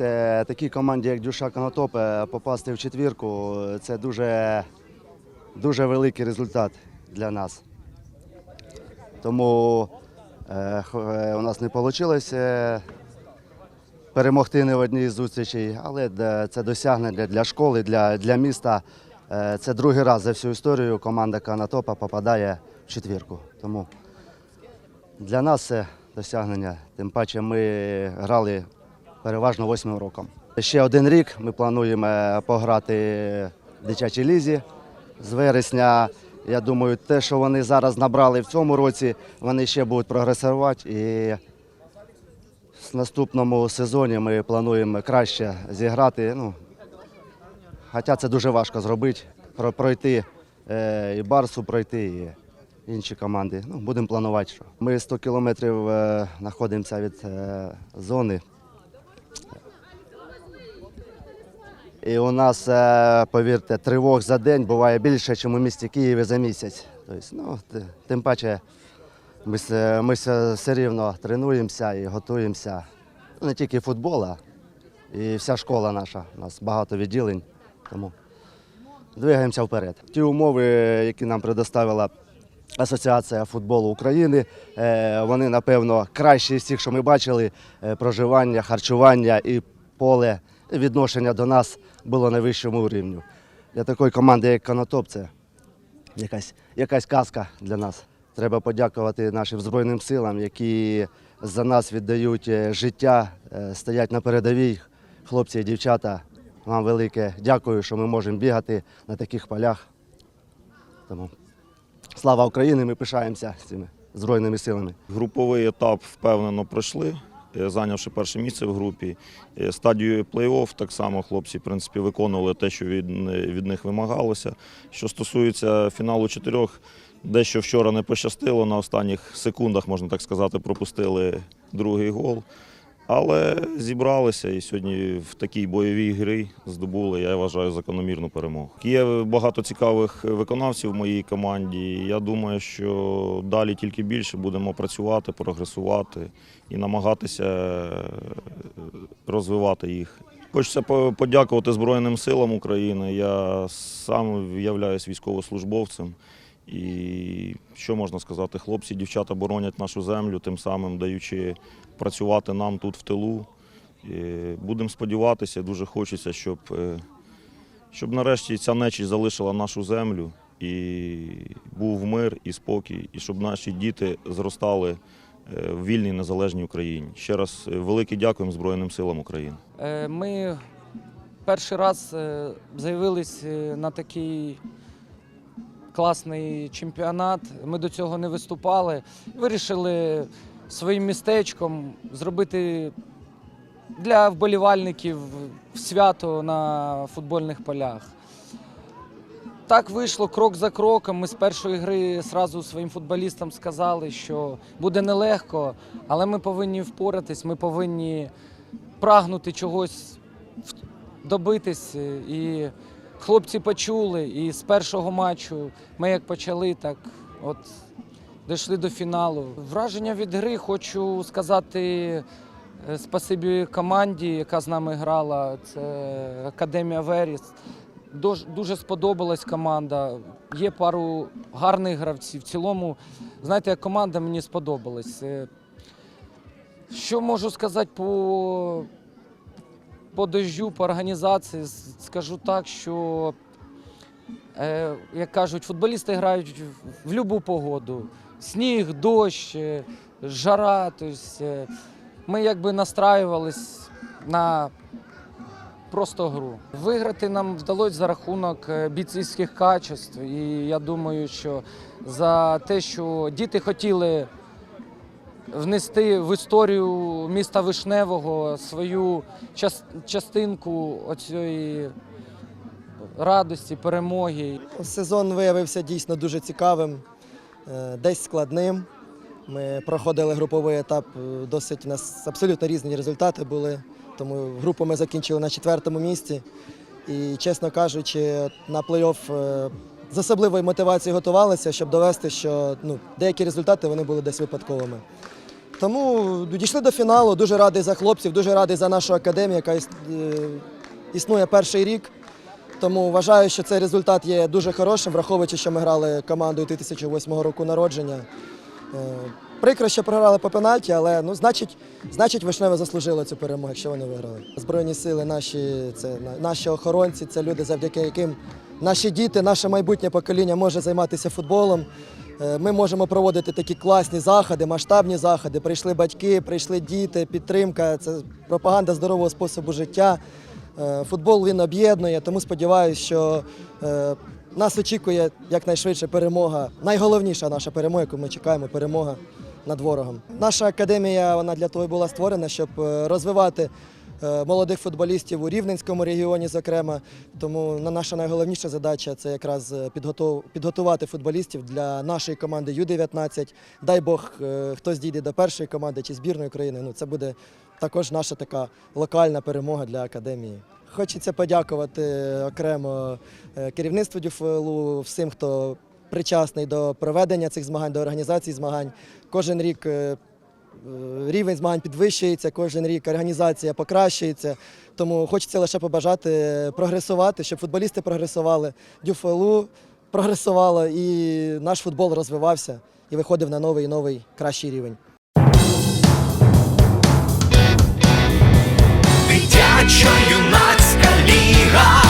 розумієте, такій команді, як Дюша Конотоп, е, попасти в четвірку це дуже, дуже великий результат для нас. Тому е, е, у нас не вийшло перемогти не в одній з зустрічей, але це досягнення для школи, для, для міста. Це другий раз за всю історію команда Канатопа попадає в четвірку. Тому для нас це досягнення. Тим паче ми грали переважно восьмим роком. Ще один рік ми плануємо пограти в дитячій лізі з вересня. Я думаю, те, що вони зараз набрали в цьому році, вони ще будуть прогресувати. І в наступному сезоні ми плануємо краще зіграти. Ну, хоча це дуже важко зробити, пройти е, і Барсу пройти, і інші команди. Ну, будемо планувати. Що. Ми 100 кілометрів е, знаходимося від е, зони. І у нас, е, повірте, тривог за день буває більше, ніж у місті Києві за місяць. Тобто, ну, тим паче ми, ми все рівно тренуємося і готуємося. Не тільки футбол, а і вся школа наша. У нас багато відділень. Тому двигаємося вперед. Ті умови, які нам предоставила Асоціація футболу України, е, вони, напевно, кращі з тих, що ми бачили. Е, Проживання, харчування і поле відношення до нас було на вищому рівні. Для такої команди, як Конотоп, це якась, якась казка для нас. Треба подякувати нашим Збройним силам, які за нас віддають е, життя, е, стоять на передовій. Хлопці і дівчата, вам велике дякую, що ми можемо бігати на таких полях. Тому слава Україні! Ми пишаємося з цими Збройними силами. Груповий етап впевнено пройшли, зайнявши перше місце в групі. Е, Стадію плей-офф так само хлопці в принципі, виконували те, що від, від них вимагалося. Що стосується фіналу чотирьох, дещо вчора не пощастило. На останніх секундах, можна так сказати, пропустили другий гол. Але зібралися і сьогодні в такій бойовій грі здобули, я вважаю, закономірну перемогу. Є багато цікавих виконавців в моїй команді. Я думаю, що далі тільки більше будемо працювати, прогресувати і намагатися е, розвивати їх. Хочеться по- подякувати Збройним силам України. Я сам являюсь військовослужбовцем. І що можна сказати, хлопці, дівчата боронять нашу землю, тим самим даючи працювати нам тут в тилу. Будемо сподіватися, дуже хочеться, щоб, е, щоб нарешті ця нечість залишила нашу землю і був мир і спокій, і щоб наші діти зростали е, в вільній незалежній Україні. Ще раз е, велике дякуємо Збройним силам України. Ми перший раз заявились на такий класний чемпіонат. Ми до цього не виступали. Вирішили своїм містечком зробити для вболівальників свято на футбольних полях. Так вийшло крок за кроком. Ми з першої гри зразу своїм футболістам сказали, що буде нелегко, але ми повинні впоратись, ми повинні прагнути чогось добитись. е, І хлопці почули. І з першого матчу ми як почали, так от дійшли до фіналу. Враження від гри хочу сказати е, спасибі команді, яка з нами грала. Це Академія Веріс. Дуже сподобалась команда. Є пару гарних гравців. В цілому, знаєте, команда мені сподобалась. Е, Що можу сказати по, по дождю, по організації? Скажу так, що, е, як кажуть, футболісти грають в, будь-яку погоду. Сніг, дощ, е, жара. Тобто, ми якби настраювались на просто гру. Виграти нам вдалося за рахунок бійцівських качеств. І я думаю, що за те, що діти хотіли внести в історію міста Вишневого свою частинку оцієї радості, перемоги. Сезон виявився дійсно дуже цікавим, е, десь складним. Ми проходили груповий етап, е, досить у нас абсолютно різні результати були. Тому групу ми закінчили на четвертому місці. І, чесно кажучи, на плей-офф е, з особливою мотивацією готувалися, щоб довести, що ну, деякі результати вони були десь випадковими. Тому дійшли до фіналу. Дуже радий за хлопців, дуже радий за нашу академію, яка е, існує перший рік. Тому вважаю, що цей результат є дуже хорошим, враховуючи, що ми грали командою 2008 року народження. Е, Прикро, що програли по пенальті, але ну, значить, значить Вишневе заслужило цю перемогу, якщо вони виграли. Збройні сили, наші, це, наші охоронці, це люди, завдяки яким наші діти, наше майбутнє покоління може займатися футболом. Е, Ми можемо проводити такі класні заходи, масштабні заходи. Прийшли батьки, прийшли діти, підтримка. Це пропаганда здорового способу життя. Е, Футбол він об'єднує, тому сподіваюся, що нас очікує якнайшвидше перемога. Найголовніша наша перемога, яку ми чекаємо, перемога над ворогом. Наша академія вона для того і була створена, щоб е, розвивати молодих футболістів у Рівненському регіоні, зокрема. Тому на- наша найголовніша задача це якраз е, підготувати футболістів для нашої команди Ю-19. Дай Бог, е, хтось дійде до першої команди чи збірної України. Ну, це буде також наша така локальна перемога для академії. Хочеться подякувати окремо е, керівництву ДЮФЛУ, всім, хто причасний до проведення цих змагань, до організації змагань. Кожен рік е, е, рівень змагань підвищується, кожен рік організація покращується. Тому хочеться лише побажати прогресувати, щоб футболісти прогресували, ДЮФЛУ прогресувало і наш футбол розвивався і виходив на новий і новий кращий рівень. Дитячо-юнацька ліга